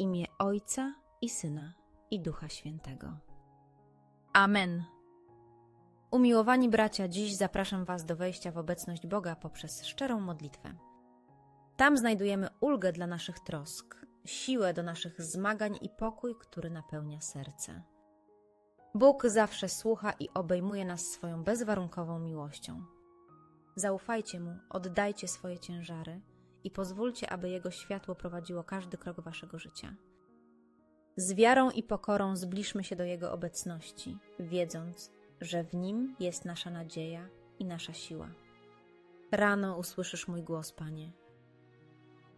imię Ojca i Syna i Ducha Świętego. Amen. Umiłowani bracia, dziś zapraszam Was do wejścia w obecność Boga poprzez szczerą modlitwę. Tam znajdujemy ulgę dla naszych trosk, siłę do naszych zmagań i pokój, który napełnia serce. Bóg zawsze słucha i obejmuje nas swoją bezwarunkową miłością. Zaufajcie Mu, oddajcie swoje ciężary i pozwólcie, aby Jego światło prowadziło każdy krok Waszego życia. Z wiarą i pokorą zbliżmy się do Jego obecności, wiedząc, że w Nim jest nasza nadzieja i nasza siła. Rano usłyszysz mój głos, Panie.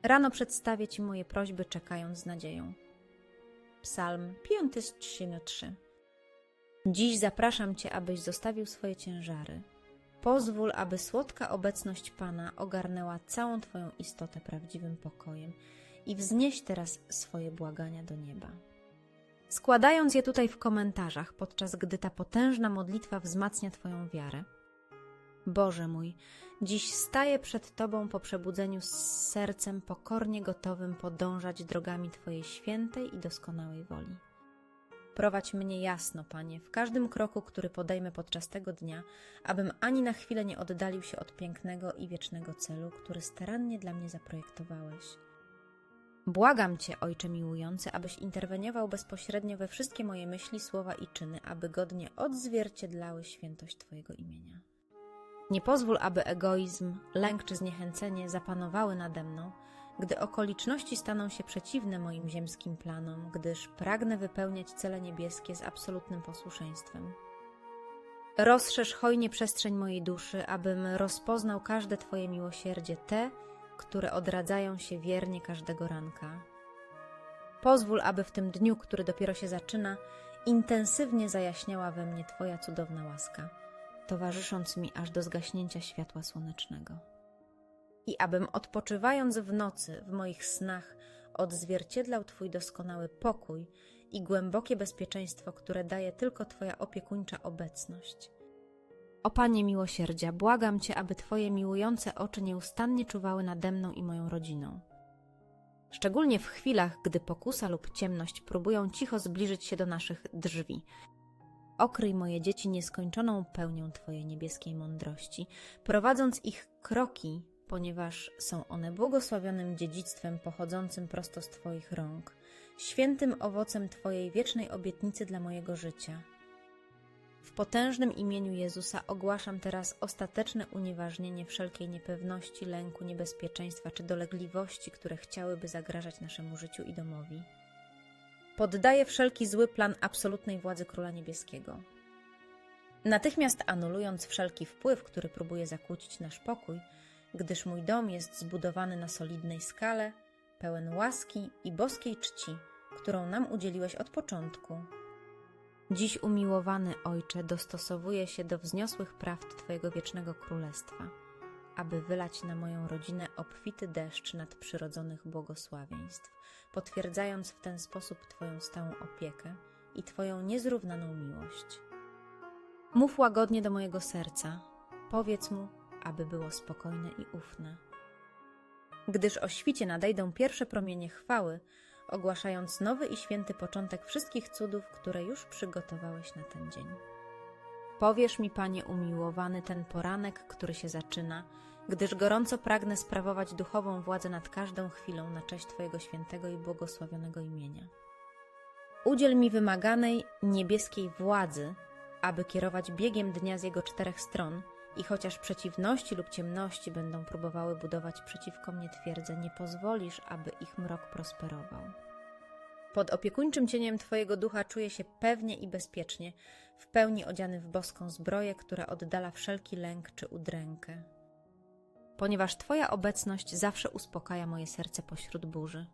Rano przedstawię Ci moje prośby, czekając z nadzieją. Psalm 5 z 3 na 3. Dziś zapraszam Cię, abyś zostawił swoje ciężary. Pozwól, aby słodka obecność Pana ogarnęła całą Twoją istotę prawdziwym pokojem i wznieś teraz swoje błagania do nieba. Składając je tutaj w komentarzach, podczas gdy ta potężna modlitwa wzmacnia Twoją wiarę. Boże mój, dziś staję przed Tobą po przebudzeniu z sercem pokornie gotowym podążać drogami Twojej świętej i doskonałej woli. Prowadź mnie jasno, Panie, w każdym kroku, który podejmę podczas tego dnia, abym ani na chwilę nie oddalił się od pięknego i wiecznego celu, który starannie dla mnie zaprojektowałeś. Błagam Cię, Ojcze miłujący, abyś interweniował bezpośrednio we wszystkie moje myśli, słowa i czyny, aby godnie odzwierciedlały świętość Twojego imienia. Nie pozwól, aby egoizm, lęk czy zniechęcenie zapanowały nade mną, gdy okoliczności staną się przeciwne moim ziemskim planom, gdyż pragnę wypełniać cele niebieskie z absolutnym posłuszeństwem. Rozszerz hojnie przestrzeń mojej duszy, abym rozpoznał każde Twoje miłosierdzie, te, które odradzają się wiernie każdego ranka. Pozwól, aby w tym dniu, który dopiero się zaczyna, intensywnie zajaśniała we mnie Twoja cudowna łaska, towarzysząc mi aż do zgaśnięcia światła słonecznego. I abym odpoczywając w nocy, w moich snach, odzwierciedlał Twój doskonały pokój i głębokie bezpieczeństwo, które daje tylko Twoja opiekuńcza obecność. O Panie miłosierdzia, błagam Cię, aby Twoje miłujące oczy nieustannie czuwały nade mną i moją rodziną. Szczególnie w chwilach, gdy pokusa lub ciemność próbują cicho zbliżyć się do naszych drzwi. Okryj moje dzieci nieskończoną pełnią Twojej niebieskiej mądrości, prowadząc ich kroki, ponieważ są one błogosławionym dziedzictwem pochodzącym prosto z Twoich rąk, świętym owocem Twojej wiecznej obietnicy dla mojego życia. W potężnym imieniu Jezusa ogłaszam teraz ostateczne unieważnienie wszelkiej niepewności, lęku, niebezpieczeństwa czy dolegliwości, które chciałyby zagrażać naszemu życiu i domowi. Poddaję wszelki zły plan absolutnej władzy Króla Niebieskiego. Natychmiast anulując wszelki wpływ, który próbuje zakłócić nasz pokój, gdyż mój dom jest zbudowany na solidnej skale, pełen łaski i boskiej czci, którą nam udzieliłeś od początku. Dziś umiłowany Ojcze dostosowuje się do wzniosłych prawd Twojego wiecznego królestwa, aby wylać na moją rodzinę obfity deszcz nadprzyrodzonych błogosławieństw, potwierdzając w ten sposób Twoją stałą opiekę i Twoją niezrównaną miłość. Mów łagodnie do mojego serca, powiedz mu, aby było spokojne i ufne. Gdyż o świcie nadejdą pierwsze promienie chwały, ogłaszając nowy i święty początek wszystkich cudów, które już przygotowałeś na ten dzień. Powiesz mi, Panie umiłowany, ten poranek, który się zaczyna, gdyż gorąco pragnę sprawować duchową władzę nad każdą chwilą na cześć Twojego świętego i błogosławionego imienia. Udziel mi wymaganej niebieskiej władzy, aby kierować biegiem dnia z jego czterech stron i chociaż przeciwności lub ciemności będą próbowały budować przeciwko mnie twierdzę, nie pozwolisz, aby ich mrok prosperował. Pod opiekuńczym cieniem Twojego ducha czuję się pewnie i bezpiecznie, w pełni odziany w boską zbroję, która oddala wszelki lęk czy udrękę. Ponieważ Twoja obecność zawsze uspokaja moje serce pośród burzy.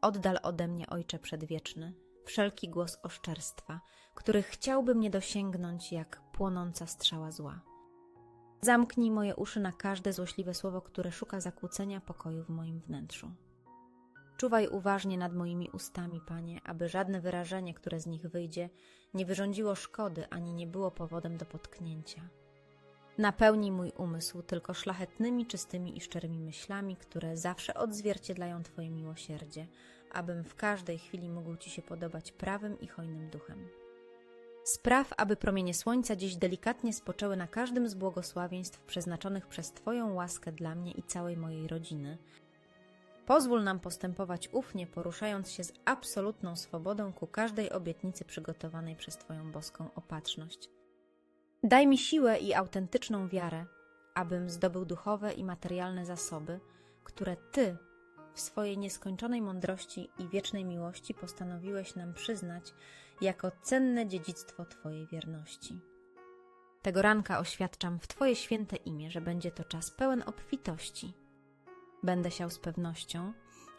Oddal ode mnie, Ojcze Przedwieczny, wszelki głos oszczerstwa, który chciałby mnie dosięgnąć jak płonąca strzała zła. Zamknij moje uszy na każde złośliwe słowo, które szuka zakłócenia pokoju w moim wnętrzu. Czuwaj uważnie nad moimi ustami, Panie, aby żadne wyrażenie, które z nich wyjdzie, nie wyrządziło szkody ani nie było powodem do potknięcia. Napełnij mój umysł tylko szlachetnymi, czystymi i szczerymi myślami, które zawsze odzwierciedlają Twoje miłosierdzie, abym w każdej chwili mógł Ci się podobać prawym i hojnym duchem. Spraw, aby promienie słońca dziś delikatnie spoczęły na każdym z błogosławieństw przeznaczonych przez Twoją łaskę dla mnie i całej mojej rodziny. Pozwól nam postępować ufnie, poruszając się z absolutną swobodą ku każdej obietnicy przygotowanej przez Twoją boską opatrzność. Daj mi siłę i autentyczną wiarę, abym zdobył duchowe i materialne zasoby, które Ty w swojej nieskończonej mądrości i wiecznej miłości postanowiłeś nam przyznać jako cenne dziedzictwo Twojej wierności. Tego ranka oświadczam w Twoje święte imię, że będzie to czas pełen obfitości. Będę siał z pewnością,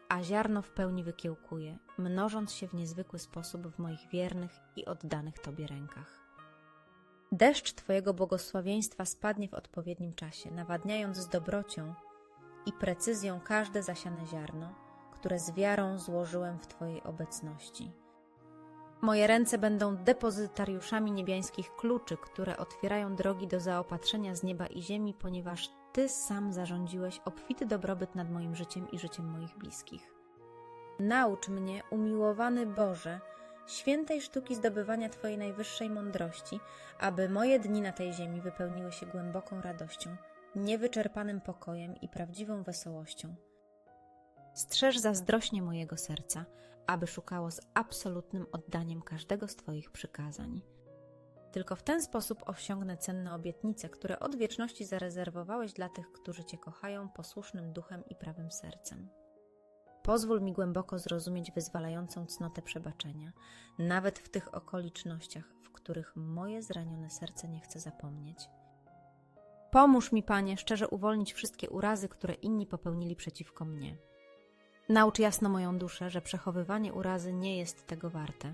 a ziarno w pełni wykiełkuje, mnożąc się w niezwykły sposób w moich wiernych i oddanych Tobie rękach. Deszcz Twojego błogosławieństwa spadnie w odpowiednim czasie, nawadniając z dobrocią i precyzją każde zasiane ziarno, które z wiarą złożyłem w Twojej obecności. Moje ręce będą depozytariuszami niebiańskich kluczy, które otwierają drogi do zaopatrzenia z nieba i ziemi, ponieważ Ty sam zarządziłeś obfity dobrobyt nad moim życiem i życiem moich bliskich. Naucz mnie, umiłowany Boże, świętej sztuki zdobywania Twojej najwyższej mądrości, aby moje dni na tej ziemi wypełniły się głęboką radością, niewyczerpanym pokojem i prawdziwą wesołością. Strzeż zazdrośnie mojego serca, aby szukało z absolutnym oddaniem każdego z Twoich przykazań. Tylko w ten sposób osiągnę cenne obietnice, które od wieczności zarezerwowałeś dla tych, którzy Cię kochają posłusznym duchem i prawym sercem. Pozwól mi głęboko zrozumieć wyzwalającą cnotę przebaczenia, nawet w tych okolicznościach, w których moje zranione serce nie chce zapomnieć. Pomóż mi, Panie, szczerze uwolnić wszystkie urazy, które inni popełnili przeciwko mnie. Naucz jasno moją duszę, że przechowywanie urazy nie jest tego warte,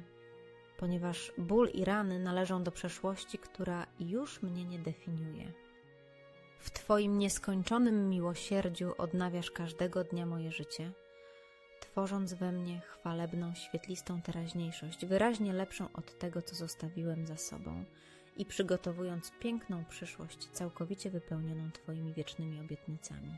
ponieważ ból i rany należą do przeszłości, która już mnie nie definiuje. W Twoim nieskończonym miłosierdziu odnawiasz każdego dnia moje życie, tworząc we mnie chwalebną, świetlistą teraźniejszość, wyraźnie lepszą od tego, co zostawiłem za sobą i przygotowując piękną przyszłość, całkowicie wypełnioną Twoimi wiecznymi obietnicami.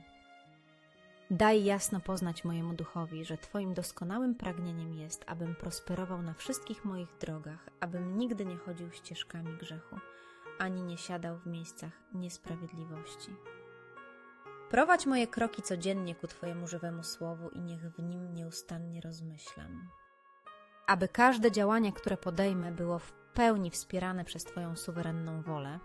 Daj jasno poznać mojemu duchowi, że Twoim doskonałym pragnieniem jest, abym prosperował na wszystkich moich drogach, abym nigdy nie chodził ścieżkami grzechu, ani nie siadał w miejscach niesprawiedliwości. Prowadź moje kroki codziennie ku Twojemu żywemu słowu i niech w nim nieustannie rozmyślam. Aby każde działanie, które podejmę, było w pełni wspierane przez Twoją suwerenną wolę,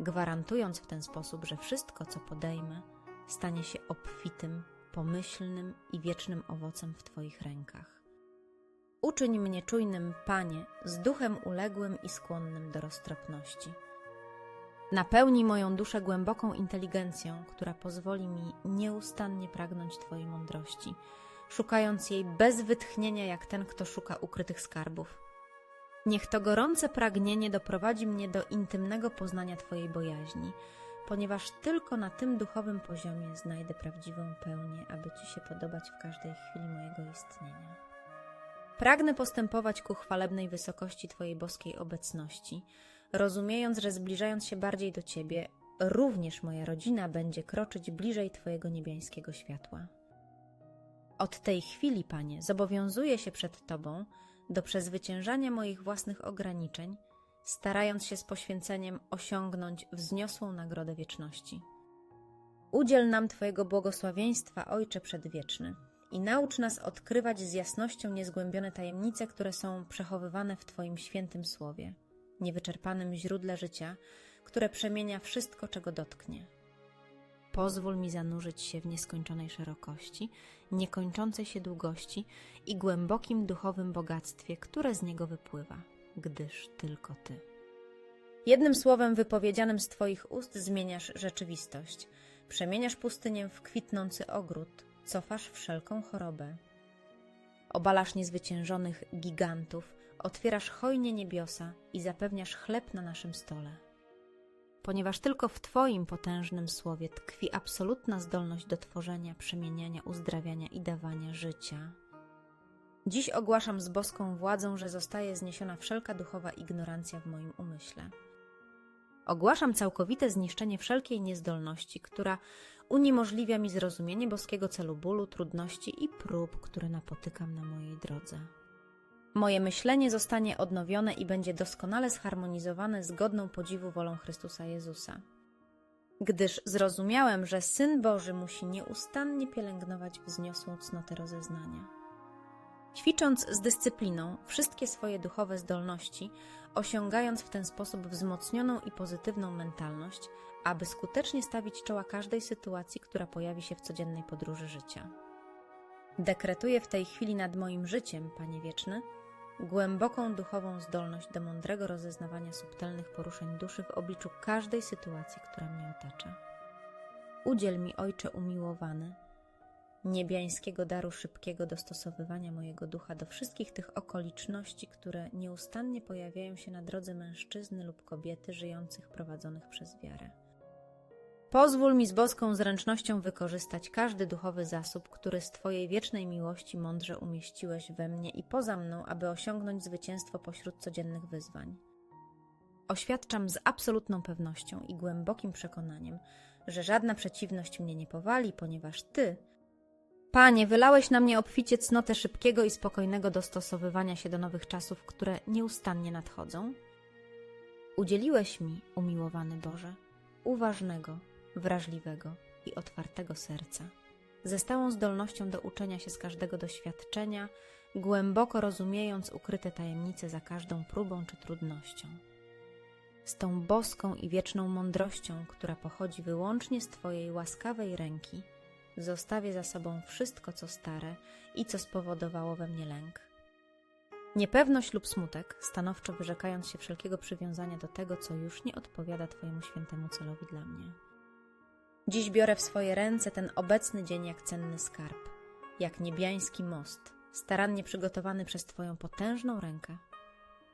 gwarantując w ten sposób, że wszystko, co podejmę, stanie się obfitym, pomyślnym i wiecznym owocem w Twoich rękach. Uczyń mnie czujnym, Panie, z duchem uległym i skłonnym do roztropności. Napełnij moją duszę głęboką inteligencją, która pozwoli mi nieustannie pragnąć Twojej mądrości, szukając jej bez wytchnienia, jak ten, kto szuka ukrytych skarbów. Niech to gorące pragnienie doprowadzi mnie do intymnego poznania Twojej bojaźni, ponieważ tylko na tym duchowym poziomie znajdę prawdziwą pełnię, aby Ci się podobać w każdej chwili mojego istnienia. Pragnę postępować ku chwalebnej wysokości Twojej boskiej obecności, rozumiejąc, że zbliżając się bardziej do Ciebie, również moja rodzina będzie kroczyć bliżej Twojego niebiańskiego światła. Od tej chwili, Panie, zobowiązuję się przed Tobą do przezwyciężania moich własnych ograniczeń, starając się z poświęceniem osiągnąć wzniosłą nagrodę wieczności. Udziel nam Twojego błogosławieństwa, Ojcze Przedwieczny, i naucz nas odkrywać z jasnością niezgłębione tajemnice, które są przechowywane w Twoim świętym słowie, niewyczerpanym źródle życia, które przemienia wszystko, czego dotknie. Pozwól mi zanurzyć się w nieskończonej szerokości, niekończącej się długości i głębokim duchowym bogactwie, które z niego wypływa, gdyż tylko Ty. Jednym słowem wypowiedzianym z Twoich ust zmieniasz rzeczywistość, przemieniasz pustynię w kwitnący ogród, cofasz wszelką chorobę. Obalasz niezwyciężonych gigantów, otwierasz hojnie niebiosa i zapewniasz chleb na naszym stole ponieważ tylko w Twoim potężnym słowie tkwi absolutna zdolność do tworzenia, przemieniania, uzdrawiania i dawania życia. Dziś ogłaszam z boską władzą, że zostaje zniesiona wszelka duchowa ignorancja w moim umyśle. Ogłaszam całkowite zniszczenie wszelkiej niezdolności, która uniemożliwia mi zrozumienie boskiego celu bólu, trudności i prób, które napotykam na mojej drodze. Moje myślenie zostanie odnowione i będzie doskonale zharmonizowane z godną podziwu wolą Chrystusa Jezusa. Gdyż zrozumiałem, że Syn Boży musi nieustannie pielęgnować wzniosłą cnotę rozeznania. Ćwicząc z dyscypliną wszystkie swoje duchowe zdolności, osiągając w ten sposób wzmocnioną i pozytywną mentalność, aby skutecznie stawić czoła każdej sytuacji, która pojawi się w codziennej podróży życia. Dekretuję w tej chwili nad moim życiem, Panie Wieczny, głęboką duchową zdolność do mądrego rozeznawania subtelnych poruszeń duszy w obliczu każdej sytuacji, która mnie otacza. Udziel mi, Ojcze umiłowany, niebiańskiego daru szybkiego dostosowywania mojego ducha do wszystkich tych okoliczności, które nieustannie pojawiają się na drodze mężczyzny lub kobiety żyjących prowadzonych przez wiarę. Pozwól mi z boską zręcznością wykorzystać każdy duchowy zasób, który z Twojej wiecznej miłości mądrze umieściłeś we mnie i poza mną, aby osiągnąć zwycięstwo pośród codziennych wyzwań. Oświadczam z absolutną pewnością i głębokim przekonaniem, że żadna przeciwność mnie nie powali, ponieważ Ty, Panie, wylałeś na mnie obficie cnotę szybkiego i spokojnego dostosowywania się do nowych czasów, które nieustannie nadchodzą. Udzieliłeś mi, umiłowany Boże, uważnego, wrażliwego i otwartego serca, ze stałą zdolnością do uczenia się z każdego doświadczenia, głęboko rozumiejąc ukryte tajemnice za każdą próbą czy trudnością. Z tą boską i wieczną mądrością, która pochodzi wyłącznie z Twojej łaskawej ręki, zostawię za sobą wszystko, co stare i co spowodowało we mnie lęk. Niepewność lub smutek, stanowczo wyrzekając się wszelkiego przywiązania do tego, co już nie odpowiada Twojemu świętemu celowi dla mnie. Dziś biorę w swoje ręce ten obecny dzień jak cenny skarb, jak niebiański most, starannie przygotowany przez Twoją potężną rękę,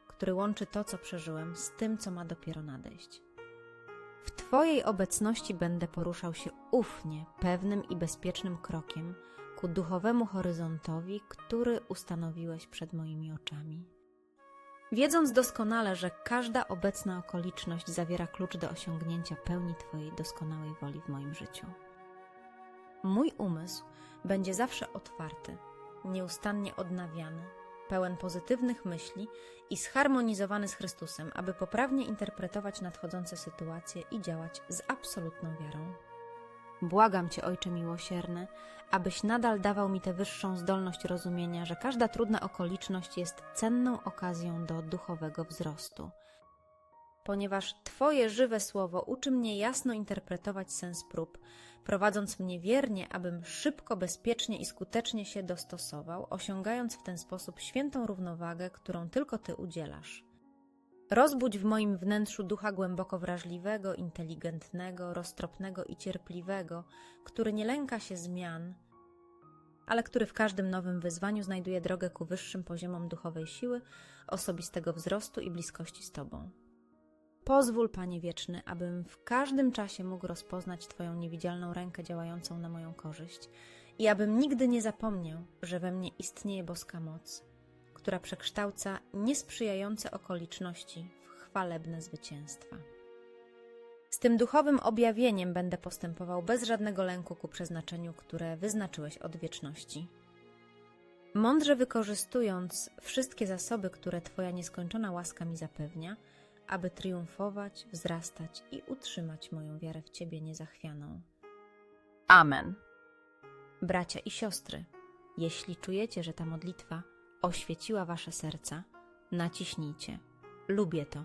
który łączy to, co przeżyłem, z tym, co ma dopiero nadejść. W Twojej obecności będę poruszał się ufnie, pewnym i bezpiecznym krokiem ku duchowemu horyzontowi, który ustanowiłeś przed moimi oczami. Wiedząc doskonale, że każda obecna okoliczność zawiera klucz do osiągnięcia pełni Twojej doskonałej woli w moim życiu. Mój umysł będzie zawsze otwarty, nieustannie odnawiany, pełen pozytywnych myśli i zharmonizowany z Chrystusem, aby poprawnie interpretować nadchodzące sytuacje i działać z absolutną wiarą. Błagam Cię, Ojcze miłosierny, abyś nadal dawał mi tę wyższą zdolność rozumienia, że każda trudna okoliczność jest cenną okazją do duchowego wzrostu. Ponieważ Twoje żywe słowo uczy mnie jasno interpretować sens prób, prowadząc mnie wiernie, abym szybko, bezpiecznie i skutecznie się dostosował, osiągając w ten sposób świętą równowagę, którą tylko Ty udzielasz. Rozbudź w moim wnętrzu ducha głęboko wrażliwego, inteligentnego, roztropnego i cierpliwego, który nie lęka się zmian, ale który w każdym nowym wyzwaniu znajduje drogę ku wyższym poziomom duchowej siły, osobistego wzrostu i bliskości z Tobą. Pozwól, Panie Wieczny, abym w każdym czasie mógł rozpoznać Twoją niewidzialną rękę działającą na moją korzyść i abym nigdy nie zapomniał, że we mnie istnieje boska moc, która przekształca niesprzyjające okoliczności w chwalebne zwycięstwa. Z tym duchowym objawieniem będę postępował bez żadnego lęku ku przeznaczeniu, które wyznaczyłeś od wieczności. Mądrze wykorzystując wszystkie zasoby, które Twoja nieskończona łaska mi zapewnia, aby triumfować, wzrastać i utrzymać moją wiarę w Ciebie niezachwianą. Amen. Bracia i siostry, jeśli czujecie, że ta modlitwa oświeciła Wasze serca, naciśnijcie. Lubię to.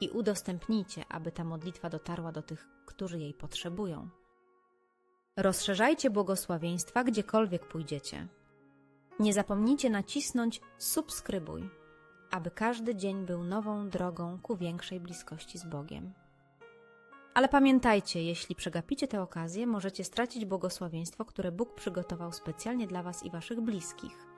I udostępnijcie, aby ta modlitwa dotarła do tych, którzy jej potrzebują. Rozszerzajcie błogosławieństwa gdziekolwiek pójdziecie. Nie zapomnijcie nacisnąć subskrybuj, aby każdy dzień był nową drogą ku większej bliskości z Bogiem. Ale pamiętajcie, jeśli przegapicie tę okazję, możecie stracić błogosławieństwo, które Bóg przygotował specjalnie dla Was i Waszych bliskich –